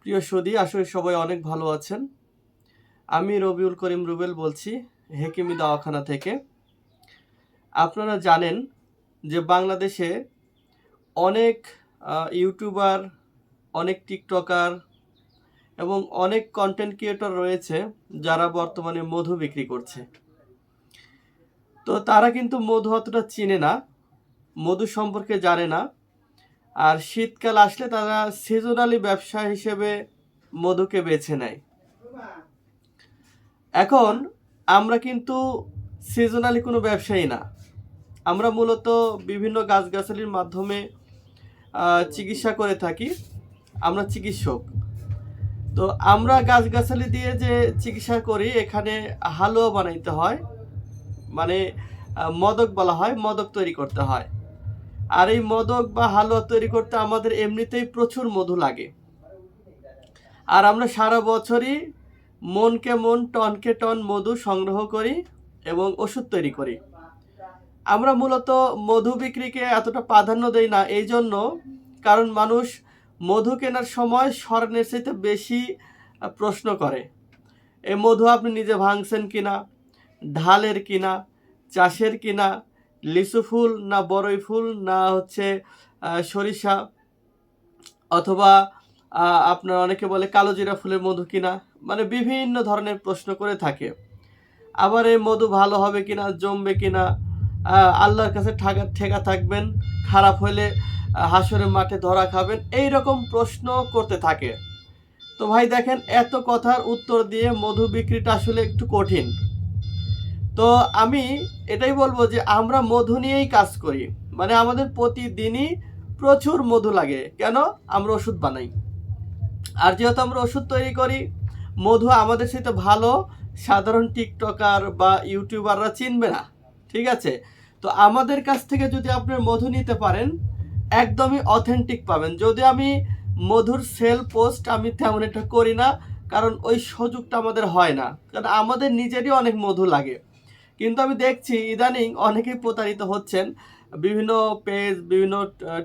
প্রিয় সদী আসলে সবাই অনেক ভালো আছেন। আমি রবিউল করিম রুবেল বলছি, হেকিমি দাওয়াখানা থেকে। আপনারা জানেন যে বাংলাদেশে অনেক ইউটিউবার, অনেক টিকটকার এবং অনেক কন্টেন্ট ক্রিয়েটর রয়েছে যারা বর্তমানে মধু বিক্রি করছে। তো তারা কিন্তু মধু অতটা চিনে না, মধু সম্পর্কে জানে না। আর শীতকাল আসলে তারা সিজনালি ব্যবসা হিসেবে মধুকে বেছে নেয়। এখন আমরা কিন্তু সিজনালি কোনো ব্যবসায়ী না। আমরা মূলত বিভিন্ন গাছগাছালির মাধ্যমে চিকিৎসা করে থাকি। আমরা চিকিৎসক। তো আমরা গাছগাছালি দিয়ে যে চিকিৎসা করি, এখানে হালুয়া বানাইতে হয়। মানে মদক বলা হয়, মদক তৈরি করতে হয়। আর এই মদক বা হালুয়া তৈরি করতে আমাদের এমনিতেই প্রচুর মধু লাগে। আর আমরা সারা বছরই মনকে মন, টনকে টন মধু সংগ্রহ করি এবং ওষুধ তৈরি করি। আমরা মূলত মধু বিক্রিকে এতটা প্রাধান্য দেই না, এই জন্য কারণ মানুষ মধু কেনার সময় স্বর্ণের চাইতে বেশি প্রশ্ন করে। এই মধু আপনি নিজে ভাঙছেন কিনা, ঢালের কিনা, চাষের কিনা লিচু ফুল না বড়ই ফুল না হচ্ছে সরিষা অথবা আপনার অনেকে বলে কালো জিরা ফুলের মধু কিনা মানে বিভিন্ন ধরনের প্রশ্ন করে থাকে। আবার এই মধু ভালো হবে কিনা, জমবে কিনা আল্লাহর কাছে ঠাকা, ঠেকা থাকবেন, খারাপ হলে হাসরের মাঠে ধরা খাবেন এই রকম প্রশ্ন করতে থাকে। তো ভাই দেখেন, এত কথার উত্তর দিয়ে মধু বিক্রিটা আসলে একটু কঠিন। তো আমি এটাই বলব যে আমরা মধু নিয়েই কাজ করি। মানে আমাদের প্রতিদিনই প্রচুর মধু লাগে। কেন? আমরা ওষুধ বানাই। আর যেহেতু আমরা ওষুধ তৈরি করি, মধু আমাদের সাথে ভালো, সাধারণ টিকটকার বা ইউটিউবাররা চিনবে না। ঠিক আছে? তো আমাদের কাছ থেকে যদি আপনি মধু নিতে পারেন, একদমই অথেন্টিক পাবেন। যদি আমি মধুর সেল পোস্ট আমি তেমন একটা করি না, কারণ ওই সুযোগটা আমাদের হয় না। কারণ আমাদের নিজেরই অনেক মধু লাগে। কিন্তু আমি দেখছি ইদানিং অনেকেই প্রতারিত হচ্ছেন। বিভিন্ন পেজ বিভিন্ন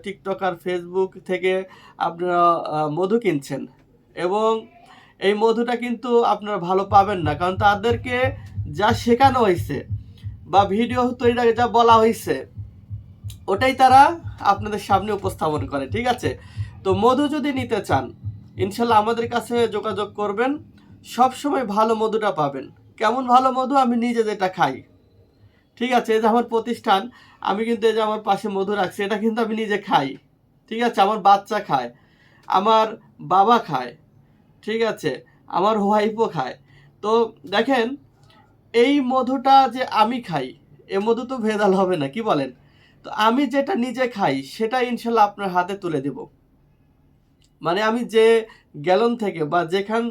টিকটকার ফেসবুক থেকে আপনারা মধু কিনছেন। এবং এই মধুটা কিন্তু আপনারা ভালো পাবেন না, কারণ তাদেরকে যা শেখানো হয়েছে বা ভিডিও তৈরির আগে যা বলা হয়েছে ওটাই তারা আপনাদের সামনে উপস্থাপন করে, ঠিক আছে? তো মধু যদি নিতে চান, ইনশাল্লাহ আমাদের কাছে যোগাযোগ করবেন সব সময় ভালো মধুটা পাবেন। কেমন ভালো মধু, আমি নিজে যেটা খাই। ঠিক আছে, এই যে আমার প্রতিষ্ঠান, আমি কিন্তু এই যে আমার পাশে মধু রাখছি, এটা কিন্তু আমি নিজে খাই। ঠিক আছে, আমার বাচ্চা খায়, আমার বাবা খায়, ঠিক আছে, আমার ওয়াইফও খায়। তো দেখেন, এই মধুটা যে আমি খাই, এ মধু তো ভেদাল হবে না, কি বলেন? তো আমি যেটা নিজে খাই, সেটা ইনশাল্লাহ আপনার হাতে তুলে দেব। মানে আমি যে গ্যালন থেকে বা যেখান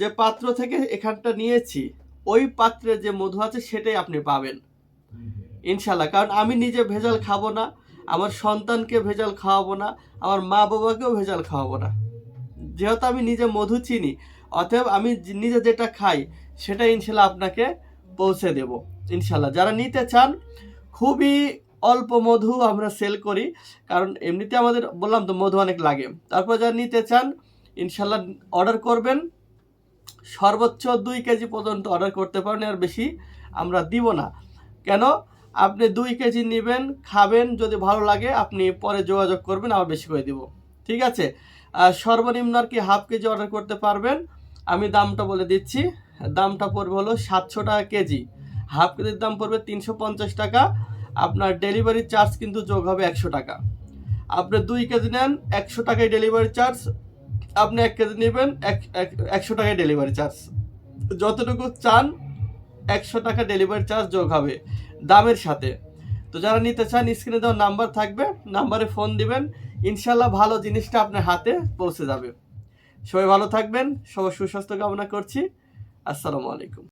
যে পাত্র থেকে এখানটা নিয়েছি, ওই পাত্রে যে মধু আছে সেটাই আপনি পাবেন। ইনশাল্লাহ কারণ আমি নিজে ভেজাল খাব না, আমার সন্তানকে ভেজাল খাওয়াবো না, আমার মা বাবাকেও ভেজাল খাওয়াবো না। যেহেতু আমি নিজে মধু চিনি, অতএব আমি নিজে যেটা খাই সেটা ইনশাল্লাহ আপনাকে পৌঁছে দেব ইনশাল্লাহ যারা নিতে চান, খুবই অল্প মধু আমরা সেল করি। কারণ এমনিতে আমাদের বললাম তো মধু অনেক লাগে। তারপর যারা নিতে চান, ইনশাল্লাহ অর্ডার করবেন। সর্বোচ্চ দুই কেজি পর্যন্ত অর্ডার করতে পারেন, আর বেশি আমরা দিব না। কেন? আপনি দুই কেজি নেবেন, খাবেন, যদি ভালো লাগে আপনি পরে যোগাযোগ করবেন, আবার বেশি করে দিব। ঠিক আছে? আর সর্বনিম্ন আর কি হাফ কেজি অর্ডার করতে পারবেন। আমি দামটা বলে দিচ্ছি। দামটা পড়বে হলো সাতশো টাকা কেজি। হাফ কেজির দাম পড়বে তিনশো পঞ্চাশ টাকা। আপনার ডেলিভারি চার্জ কিন্তু যোগ হবে একশো টাকা। আপনি দুই কেজি নেন, একশো টাকায় ডেলিভারি চার্জ। আপনি এক কেজি নেবেন, এক, এক- একশো টাকায় ডেলিভারি চার্জ। যতটুকু চান, একশো টাকা ডেলিভারি চার্জ যোগ হবে দামের সাথে। তো যারা নিতে চান, স্ক্রিনে দেওয়া নাম্বার থাকবে, নাম্বারে ফোন দিবেন, ইনশাল্লাহ ভালো জিনিসটা আপনার হাতে পৌঁছে যাবে। সবাই ভালো থাকবেন, সবার সুস্বাস্থ্য কামনা করছি। আসসালামু আলাইকুম।